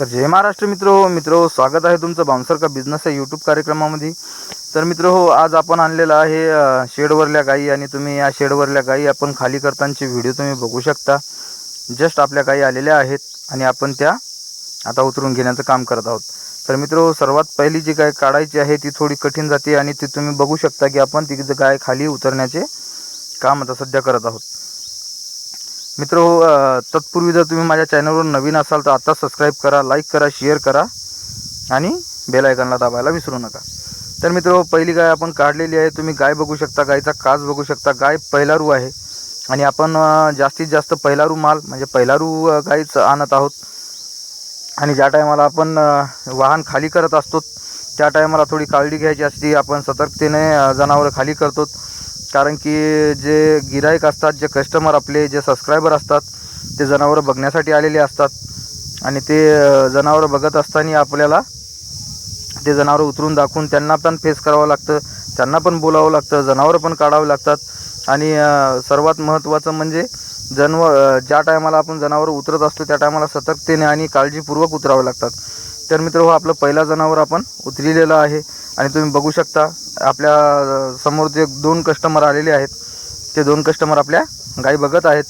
तर जय महाराष्ट्र मित्र हो मित्र हो स्वागत आहे तुमचं बाउन्सर का बिझनेस या यूट्यूब कार्यक्रमामध्ये. तर मित्र हो आज आपण आणलेलं आहे शेडवरल्या गाई आणि तुम्ही या शेडवरल्या गाई आपण खाली करतानाचे व्हिडिओ तुम्ही बघू शकता. जस्ट आपल्या गाई आलेल्या आहेत आणि आपण त्या आता उतरून घेण्याचं काम करत आहोत. तर मित्र हो, सर्वात पहिली जी गाय काढायची आहे ती थोडी कठीण जाते आणि ती तुम्ही बघू शकता की आपण ती गाय खाली उतरण्याचे काम आता सध्या करत आहोत. मित्र तत्पूर्वी जर तुम्ही माझ्या चॅनलवर नवीन असाल तर आत्ता सबस्क्राईब करा लाईक करा शेअर करा आणि बेल दाबायला विसरू नका. तर मित्र पहिली गाय आपण काढलेली आहे. तुम्ही गाय बघू शकता गायचा काच बघू शकता. गाय पहिलारू आहे आणि आपण जास्तीत जास्त पहिलारू माल म्हणजे पहिलारू गायच आणत आहोत. आणि ज्या टायमाला आपण वाहन खाली करत असतो त्या टायमाला थोडी काळजी घ्यायची असती. आपण सतर्कतेने जनावरं खाली करतो. कारण की जे गिराईक असतात जे कस्टमर आपले जे सबस्क्रायबर असतात ते जनावरं बघण्यासाठी आलेले असतात. आणि ते जनावरं बघत असताना आपल्याला ते जनावरं उतरून दाखवून त्यांना पण फेस करावं लागतं त्यांना पण बोलावं लागतं जनावरं पण काढावं लागतात. आणि सर्वात महत्त्वाचं म्हणजे जनव ज्या टायमाला आपण जनावरं उतरत असतो त्या टायमाला सतर्कतेने आणि काळजीपूर्वक उतरावं लागतात. तर मित्र हो आपलं पहिला जनावर आपण उतरलेलं आहे. आणि तुम्ही बघू शकता आपल्यासमोर जे दोन कस्टमर आलेले आहेत ते दोन कस्टमर आपल्या गाई बघत आहेत.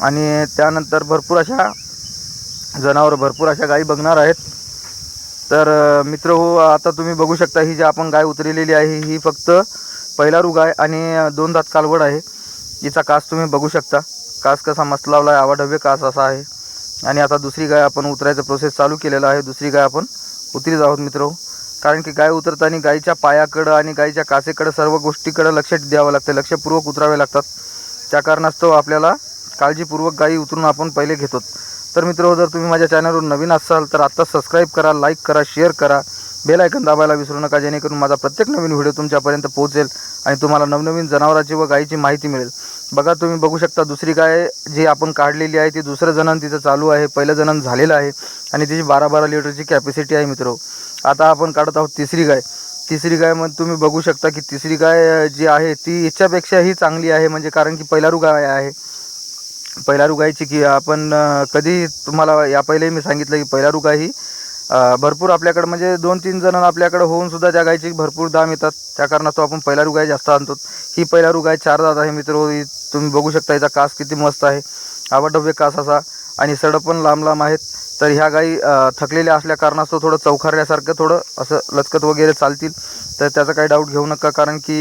आणि त्यानंतर भरपूर अशा जनावर भरपूर अशा गाई बघणार आहेत. तर मित्र हो आता तुम्ही बघू शकता ही जी आपण गाय उतरलेली आहे ही फक्त पहिला पहिलारू गाय आणि दोन दात कालवड आहे. हिचा कास तुम्ही बघू शकता. कास कसा मस्त लावला आहे आवाढव्य कास असा आहे. आणि आता दुसरी गाय आपण उतरायचं प्रोसेस चालू केलेला आहे. दुसरी गाय आपण उतरीत आहोत मित्र हो. कारण की गाय उतरताना गायीच्या पायाकडं आणि गायीच्या कासेकडं सर्व गोष्टीकडं लक्ष द्यावं लागतं लक्षपूर्वक उतरावे लागतात. त्या कारणास्तव आपल्याला काळजीपूर्वक गायी उतरून आपण पहिले घेतो. तर मित्र जर तुम्ही माझ्या चॅनलवर नवीन असाल तर आत्ता सबस्क्राईब करा लाईक करा शेअर करा. बेल आयकन दाबायला विसरू नका जेणेकरून माझा प्रत्येक नवीन व्हिडिओ तुमच्यापर्यंत पोहोचेल आणि तुम्हाला नवनवीन जनावरांची व गायीची माहिती मिळेल. बघा तुम्ही बघू शकता दुसरी गाय जी आपण काढलेली आहे ती दुसरं जनन तिचं चालू आहे पहिलं जनन झालेलं आहे आणि तिची बारा बारा लिटरची कॅपॅसिटी आहे मित्र. आता आपण काढत आहोत तिसरी गाय. तिसरी गाय मग तुम्ही बघू शकता की तिसरी गाय जी आहे ती याच्यापेक्षाही चांगली आहे म्हणजे कारण की पहिलारू गाय आहे. पहिलारू गायची की आपण कधी तुम्हाला या पहिलेही मी सांगितलं की पहिलारू गाय ही भरपूर आपल्याकडं म्हणजे दोन तीन जण आपल्याकडं होऊन सुद्धा त्या गायची भरपूर दाम येतात. त्या कारणास्तव आपण पहिलारू गाय जास्त आणतो. ही पहिलारू गाय चार दात आहे मित्र. तुम्ही बघू शकता याचा कास किती मस्त आहे. आवाडव्य कास असा. आणि सडं पण लांब लांब आहेत. तर ह्या गाई थकलेल्या असल्या कारणास्तव थोडं चौखारल्यासारखं थोडं असं लचकत वगैरे चालतील. तर त्याचा काही डाऊट घेऊ नका. कारण की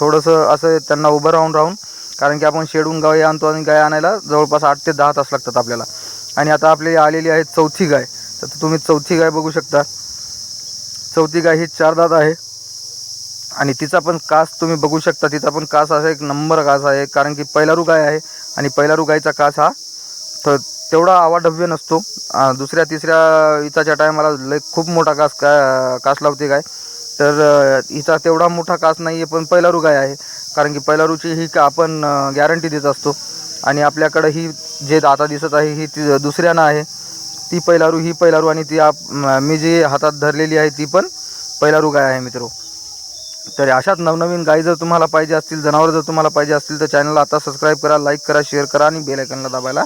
थोडंसं असं त्यांना उभं राहून राहून कारण की आपण शेडून गाय आणतो आणि गाय आणायला जवळपास आठ ते दहा तास लागतात आपल्याला. आणि आता आपली आलेली आहे चौथी गाय. तर तुम्ही चौथी गाय बघू शकता. चौथी गाय ही चार दात आहे. आणि तिचा पण कास तुम्ही बघू शकता. तिचा पण कास असा एक नंबर कास आहे. कारण की पहिलारू गाय आहे आणि पहिलारू गायचा कास हा तर तेवढा आवाढव्य नसतो. दुसऱ्या तिसऱ्या हिचाच्या टायमाला लय खूप मोठा कास का कास लावते गाय. तर हिचा तेवढा मोठा कास नाही आहे पण पहिलारू गाय आहे. कारण की पहिलारूची ही का आपण गॅरंटी देत असतो. आणि आपल्याकडं ही जे आता दिसत आहे ही ती दुसऱ्यानं आहे. ती पहिलारू ही पैलारू आणि ती आप मी जी हातात धरलेली आहे ती पण पहिलारू गाय आहे मित्रो. तर अशाच नवनवीन गाय जर तुम्हाला पाहिजे असतील जनावर जर तुम्हाला पाहिजे असतील तर चॅनलला आता सबस्क्राईब करा लाईक करा शेअर करा आणि बेलायकनला दाबायला